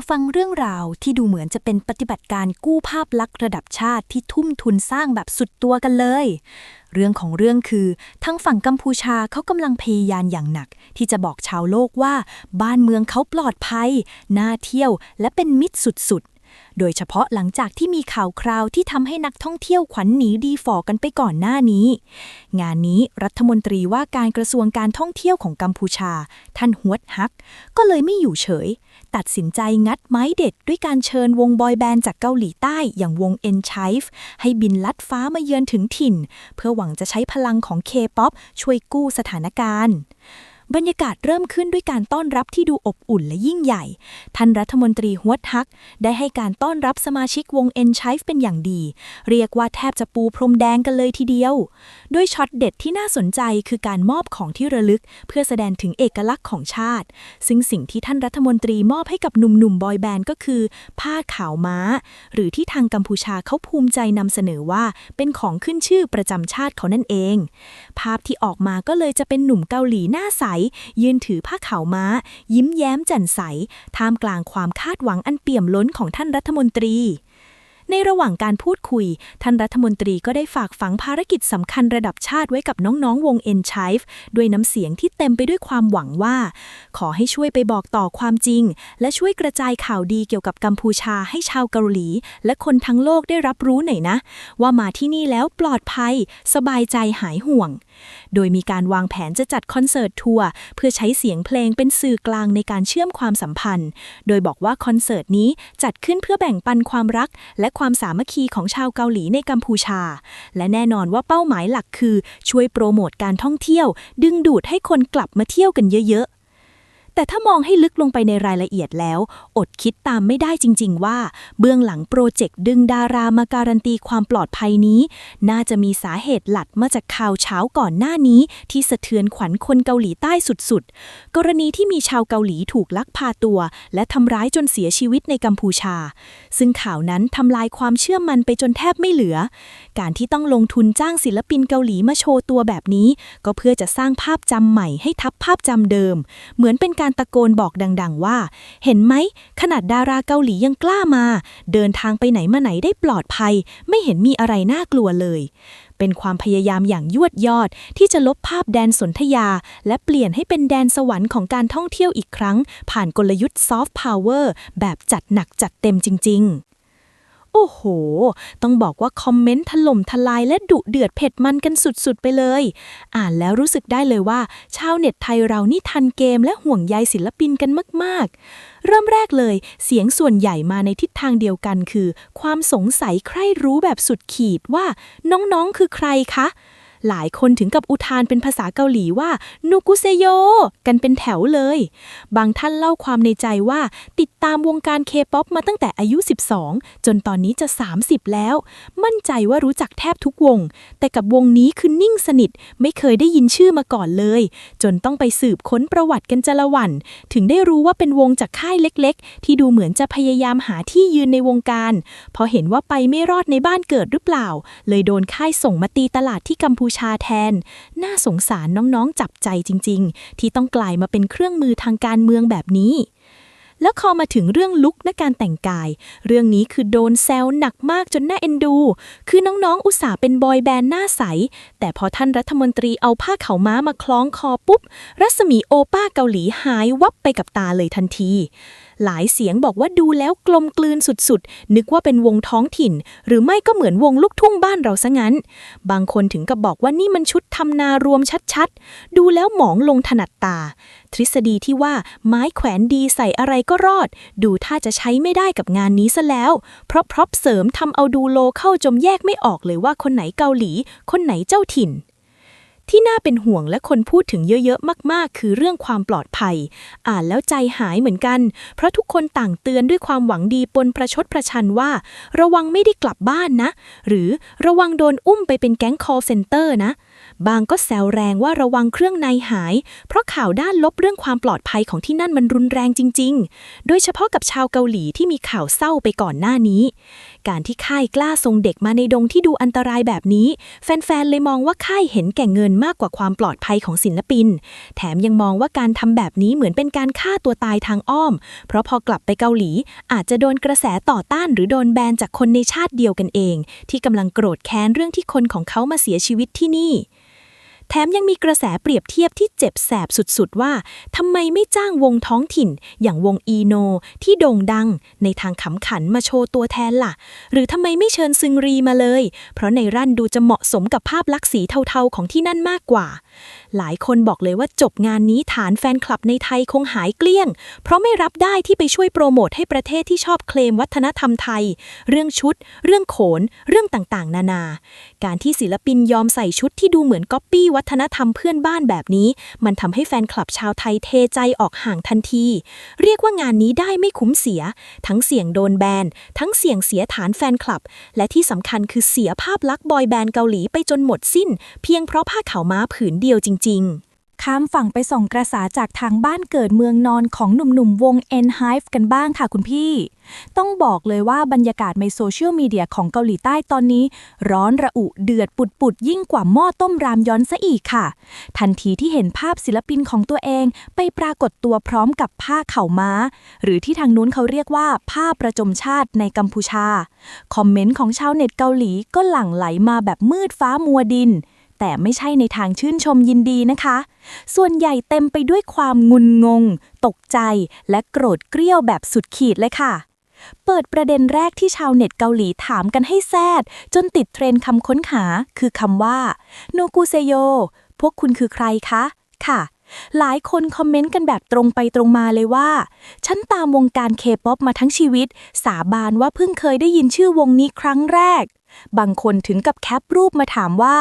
มาฟังเรื่องราวที่ดูเหมือนจะเป็นปฏิบัติการกู้ภาพลักษณ์ระดับชาติที่ทุ่มทุนสร้างแบบสุดตัวกันเลย เรื่องของเรื่องคือทางฝั่งกัมพูชาเขากำลังพยายามอย่างหนัก ที่จะบอกชาวโลกว่า บ้านเมืองเขาปลอดภัย น่าเที่ยว และเป็นมิตรสุด โดยเฉพาะหลังจากที่มีข่าวคราวที่ทำให้นักท่องเที่ยวขวัญหนีดีฝ่อกันไปก่อนหน้านี้ งานนี้รัฐมนตรีว่าการกระทรวงการท่องเที่ยวของกัมพูชา ท่านฮวดฮัก ก็เลยไม่อยู่เฉย ตัดสินใจงัดไม้เด็ดด้วยการเชิญวงบอยแบนด์จากเกาหลีใต้อย่างวง e n c h i v e ให้บินลัดฟ้ามาเยือนถึงถิ่น เพื่อหวังจะใช้พลังของ K-POP ช่วยกู้สถานการณ์ บรรยากาศเริ่มขึ้นด้วยการต้อนรับที่ดูอบอุ่นและยิ่งใหญ่ ท่านรัฐมนตรีฮวดฮัก ได้ให้การต้อนรับสมาชิกวง e n c h i v e เป็นอย่างดี เรียกว่าแทบจะปูพรมแดงกันเลยทีเดียวโดยช็อตเด็ดที่น่าสนใจคือการมอบของที่ระลึก เพื่อแสดงถึงเอกลักษณ์ของชาติ ซึ่งสิ่งที่ท่านรัฐมนตรีมอบให้กับหนุ่มๆบอยแบนด์ก็คือ ผ้าขาวม้า หรือที่ทางกัมพูชาเขาภูมิใจนำเสนอว่า เป็นของขึ้นชื่อประจำชาติเขานั่นเอง ภาพที่ออกมาก็เลยจะเป็นหนุ่มเกาหลีหน้าใสยืนถือผ้าขาวม้า ยิ้มแย้มแจ่มใส ท่ามกลางความคาดหวังอันเปี่ยมล้นของท่านรัฐมนตรี ในระหว่างการพูดคุย ท่านรัฐมนตรีก็ได้ฝากฝังภารกิจสำคัญระดับชาติไว้กับน้องๆวง e n c h i v e ด้วยน้ำเสียงที่เต็มไปด้วยความหวังว่า ขอให้ช่วยไปบอกต่อความจริง และช่วยกระจายข่าวดีเกี่ยวกับกัมพูชาให้ชาวเกาหลี และคนทั้งโลกได้รับรู้หน่อยนะ ว่ามาที่นี่แล้วปลอดภัย สบายใจหายห่วง โดยมีการวางแผนจะจัดคอนเสิร์ตทัวร์เพื่อใช้เสียงเพลงเป็นสื่อกลางในการเชื่อมความสัมพันธ์ โดยบอกว่าคอนเสิร์ตนี้จัดขึ้นเพื่อแบ่งปันความรัก และความสามัคคีของชาวเกาหลีในกัมพูชา และแน่นอนว่าเป้าหมายหลักคือ ช่วยโปรโมทการท่องเที่ยว ดึงดูดให้คนกลับมาเที่ยวกันเยอะๆ แต่ถ้ามองให้ลึกลงไปในรายละเอียดแล้ว อดคิดตามไม่ได้จริง ๆ ว่า เบื้องหลังโปรเจกต์ดึงดารามาการันตีความปลอดภัยนี้ น่าจะมีสาเหตุหลักมาจากข่าวเช้าก่อนหน้านี้ ที่สะเทือนขวัญคนเกาหลีใต้สุดๆ กรณีที่มีชาวเกาหลีถูกลักพาตัว และทำร้ายจนเสียชีวิตในกัมพูชา ซึ่งข่าวนั้นทำลายความเชื่อมันไปจนแทบไม่เหลือ การที่ต้องลงทุนจ้างศิลปินเกาหลีมาโชว์ตัวแบบนี้ ก็เพื่อจะสร้างภาพจำใหม่ให้ทับภาพจำเดิม เหมือนเป็นการตะโกนบอกดัง ๆ ว่า เห็นไหม ขนาดดาราเกาหลียังกล้ามา เดินทางไปไหนมาไหนได้ปลอดภัย ไม่เห็นมีอะไรน่ากลัวเลย เป็นความพยายามอย่างยวดยอดที่จะลบภาพแดนสนธยา และเปลี่ยนให้เป็นแดนสวรรค์ของการท่องเที่ยวอีกครั้ง ผ่านกลยุทธ์ซอฟต์พาวเวอร์แบบจัดหนักจัดเต็มจริง ๆ โอ้โห ต้องบอกว่าคอมเมนต์ถล่มทลายและดุเดือดเผ็ดมันกันสุดๆไปเลย อ่านแล้วรู้สึกได้เลยว่า ชาวเน็ตไทยเรานี่ทันเกมและห่วงใยศิลปินกันมากๆ เริ่มแรกเลย เสียงส่วนใหญ่มาในทิศทางเดียวกันคือ ความสงสัยใคร่รู้แบบสุดขีดว่า น้องๆคือใครคะ หลายคนถึงกับอุทานเป็นภาษาเกาหลีว่านูกุเซโยกันเป็นแถวเลย บางท่านเล่าความในใจว่า ติดตามวงการเคป๊อปมาตั้งแต่อายุ 12 จนตอนนี้จะ 30 แล้ว มั่นใจว่ารู้จักแทบทุกวง แต่กับวงนี้คือนิ่งสนิท ไม่เคยได้ยินชื่อมาก่อนเลย จนต้องไปสืบค้นประวัติกันจละวัน ถึงได้รู้ว่าเป็นวงจากค่ายเล็ก ๆ ที่ดูเหมือนจะพยายามหาที่ยืนในวงการพอเห็นว่าไปไม่รอดในบ้านเกิดหรือเปล่า เลยโดนค่ายส่งมาตีตลาดที่กัมพูชาแทน น่าสงสารน้องๆจับใจจริง ๆ ที่ต้องกลายมาเป็นเครื่องมือทางการเมืองแบบนี้ แล้วพอมาถึงเรื่องลุกและการแต่งกาย เรื่องนี้คือโดนแซวหนักมากจนน่าเอ็นดู คือน้องๆอุตส่าห์เป็นบอยแบนด์หน้าใส แต่พอท่านรัฐมนตรีเอาผ้าเขาม้ามาคล้องคอปุ๊บ รัศมีโอป้าเกาหลีหายวับไปกับตาเลยทันที หลายเสียงบอกว่าดูแล้วกลมกลืนสุดๆ นึกว่าเป็นวงท้องถิ่น หรือไม่ก็เหมือนวงลูกทุ่งบ้านเราซะงั้น บางคนถึงกับบอกว่านี่มันชุดทำนารวมชัดๆ ดูแล้วหมองลงถนัดตา ทฤษฎีที่ว่าไม้แขวนดีใส่อะไรก็รอด ดูถ้าจะใช้ไม่ได้กับงานนี้ซะแล้ว เพราะพร็อพเสริมทำเอาดูโลเข้าจมแยกไม่ออกเลยว่าคนไหนเกาหลี คนไหนเจ้าถิ่น ที่น่าเป็นห่วงและคนพูดถึงเยอะๆ มากๆ คือเรื่องความปลอดภัย อ่านแล้วใจหายเหมือนกัน เพราะทุกคนต่างเตือนด้วยความหวังดีปนประชดประชันว่า ระวังไม่ได้กลับบ้านนะ หรือระวังโดนอุ้มไปเป็นแก๊ง call center นะ บางก็แซวแรงว่าระวังเครื่องในหาย เพราะข่าวด้านลบเรื่องความปลอดภัยของที่นั่นมันรุนแรงจริง ๆ โดยเฉพาะกับชาวเกาหลีที่มีข่าวเศร้าไปก่อนหน้านี้ การที่ค่ายกล้าส่งเด็กมาในดงที่ดูอันตรายแบบนี้ แฟนๆ เลยมองว่าค่ายเห็นแก่เงินมากกว่าความปลอดภัยของศิลปิน แถมยังมองว่าการทำแบบนี้เหมือนเป็นการฆ่าตัวตายทางอ้อม เพราะพอกลับไปเกาหลี อาจจะโดนกระแสต่อต้าน หรือโดนแบนจากคนในชาติเดียวกันเอง ที่กำลังโกรธแค้นเรื่องที่คนของเขามาเสียชีวิตที่นี่ แถมยังมีกระแสเปรียบเทียบที่เจ็บแสบสุดๆว่าทำไมไม่จ้างวงท้องถิ่น อย่างวงอีโน ที่โด่งดัง ในทางขำขันมาโชว์ตัวแทนล่ะ หรือทำไมไม่เชิญซึงรีมาเลย เพราะในรั่นดูจะเหมาะสมกับภาพลักษณ์สีเทาๆของที่นั่นมากกว่า หลายคนบอกเลยว่าจบงานนี้ฐานแฟนคลับในไทยคงหายเกลี้ยง เพราะไม่รับได้ที่ไปช่วยโปรโมทให้ประเทศที่ชอบเคลมวัฒนธรรมไทย เรื่องชุด เรื่องโขน เรื่องต่างๆ นานา การที่ศิลปินยอมใส่ชุดที่ดูเหมือนก๊อปปี้วัฒนธรรมเพื่อนบ้านแบบนี้ มันทำให้แฟนคลับชาวไทยเทใจออกห่างทันที เรียกว่างานนี้ได้ไม่คุ้มเสีย ทั้งเสี่ยงโดนแบน ทั้งเสี่ยงเสียฐานแฟนคลับ และที่สำคัญคือเสียภาพลักษณ์บอยแบนด์เกาหลีไปจนหมดสิ้น เพียงเพราะผ้าขาวม้าผืนเดียวจริง ๆ ข้ามฝั่งไปส่องกระแสจากทางบ้านเกิดเมืองนอนของหนุ่มๆ วง e n h i v e กันบ้างค่ะคุณพี่ ต้องบอกเลยว่าบรรยากาศในโซเชียลมีเดียของเกาหลีใต้ตอนนี้ ร้อนระอุเดือดปุดๆ ยิ่งกว่าหม้อต้มรามย้อนซะอีกค่ะ ทันทีที่เห็นภาพศิลปินของตัวเอง ไปปรากฏตัวพร้อมกับผ้าเข่าม้า หรือที่ทางนู้นเขาเรียกว่าผ้าประจมชาติในกัมพูชา คอมเมนต์ของชาวเน็ตเกาหลีก็หลั่งไหลมาแบบมืดฟ้ามัวดิน แต่ไม่ใช่ในทางชื่นชมยินดีนะคะ ส่วนใหญ่เต็มไปด้วยความงุนงง ตกใจ และโกรธเกรี้ยวแบบสุดขีดเลยค่ะ เปิดประเด็นแรกที่ชาวเน็ตเกาหลีถามกันให้แซด จนติดเทรนคำค้นหา คือคำว่าโนกุเซโย พวกคุณคือใครคะ ค่ะ หลายคนคอมเมนต์กันแบบตรงไปตรงมาเลยว่า ฉันตามวงการเคป๊อปมาทั้งชีวิต สาบานว่าเพิ่งเคยได้ยินชื่อวงนี้ครั้งแรก บางคนถึงกับแคปรูปมาถามว่า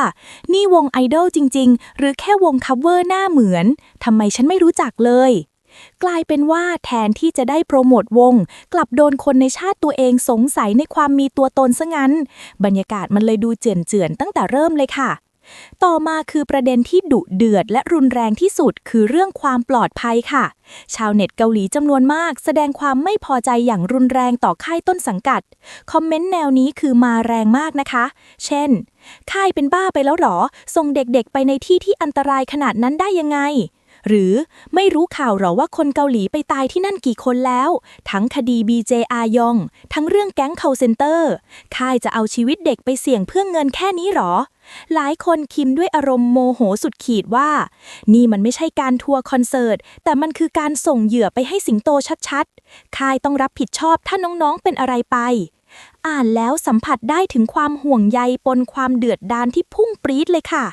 นี่วงไอดอลจริง ๆ หรือแค่วงคัฟเวอร์หน้าเหมือนทำไมฉันไม่รู้จักเลย กลายเป็นว่าแทนที่จะได้โปรโมทวง กลับโดนคนในชาติตัวเองสงสัยในความมีตัวตนซะงั้น บรรยากาศมันเลยดูเจือนเจือนๆตั้งแต่เริ่มเลยค่ะ ต่อมาคือประเด็นที่ดุเดือดและรุนแรงที่สุดคือเรื่องความปลอดภัยค่ะ ชาวเน็ตเกาหลีจำนวนมาก แสดงความไม่พอใจอย่างรุนแรงต่อค่ายต้นสังกัด คอมเมนต์แนวนี้คือมาแรงมากนะคะ เช่น ค่ายเป็นบ้าไปแล้วหรอ ส่งเด็กๆไปในที่ที่อันตรายขนาดนั้นได้ยังไง หรือไม่รู้ข่าวหรอว่าคนเกาหลีไปตายที่นั่นกี่คนแล้ว ทั้งคดี BJ อายอง ทั้งเรื่องแก๊ง call center ค่ายจะเอาชีวิตเด็กไปเสี่ยงเพื่อเงินแค่นี้หรอ หลายคนคิมด้วยอารมณ์โมโหสุดขีดว่า นี่มันไม่ใช่การทัวร์คอนเสิร์ต แต่มันคือการส่งเหยื่อไปให้สิงโตชัดๆ ค่ายต้องรับผิดชอบถ้าน้องๆเป็นอะไรไปอ่านแล้วสัมผัสได้ถึงความห่วงใยปนความเดือดดานที่พุ่งปรี๊ดเลยค่ะ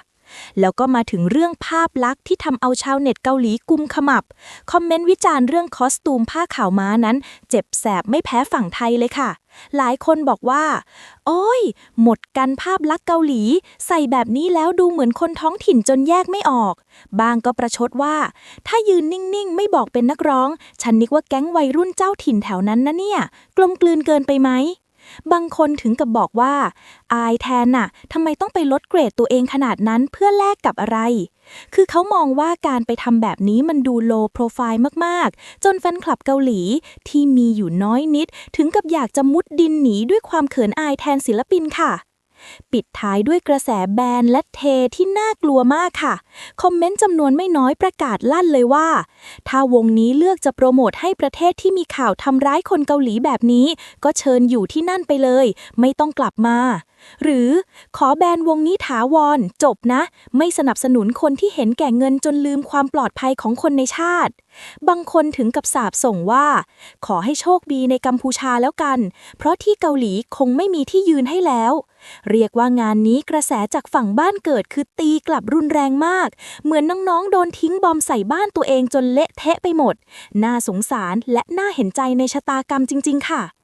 แล้วก็มาถึงเรื่องภาพลักษณ์ที่ทำเอาชาวเน็ตเกาหลีกุมขมับ คอมเมนต์วิจารณ์เรื่องคอสตูมผ้าขาวม้านั้น เจ็บแสบไม่แพ้ฝั่งไทยเลยค่ะ หลายคนบอกว่า โอ้ย หมดกันภาพลักษณ์เกาหลี ใส่แบบนี้แล้วดูเหมือนคนท้องถิ่นจนแยกไม่ออก บางก็ประชดว่า ถ้ายืนนิ่ง ๆ ไม่บอกเป็นนักร้อง ฉันนึกว่าแก๊งวัยรุ่นเจ้าถิ่นแถวนั้นนะเนี่ย กลมกลืนเกินไปไหม บางคนถึงกับบอกว่า อายแทนน่ะทำไมต้องไปลดเกรดตัวเองขนาดนั้นเพื่อแลกกับอะไร คือเขามองว่าการไปทำแบบนี้มันดูโลโปรไฟล์มาก ๆ จนแฟนคลับเกาหลีที่มีอยู่น้อยนิด ถึงกับอยากจะมุดดินหนีด้วยความเขินอายแทนศิลปินค่ะ ปิดท้ายด้วยกระแสแบนและเทที่น่ากลัวมากค่ะ คอมเมนต์จำนวนไม่น้อยประกาศลั่นเลยว่า ถ้าวงนี้เลือกจะโปรโมทให้ประเทศที่มีข่าวทำร้ายคนเกาหลีแบบนี้ ก็เชิญอยู่ที่นั่นไปเลย ไม่ต้องกลับมา หรือขอแบนวงนี้ถาวร จบนะ ไม่สนับสนุนคนที่เห็นแก่เงินจนลืมความปลอดภัยของคนในชาติ บางคนถึงกับสาบส่งว่า ขอให้โชคดีในกัมพูชาแล้วกัน เพราะที่เกาหลีคงไม่มีที่ยืนให้แล้ว เรียกว่างานนี้กระแสจากฝั่งบ้านเกิดคือตีกลับรุนแรงมาก เหมือนน้องๆโดนทิ้งบอมใส่บ้านตัวเองจนเละเทะไปหมด น่าสงสารและน่าเห็นใจในชะตากรรมจริง ๆ ค่ะ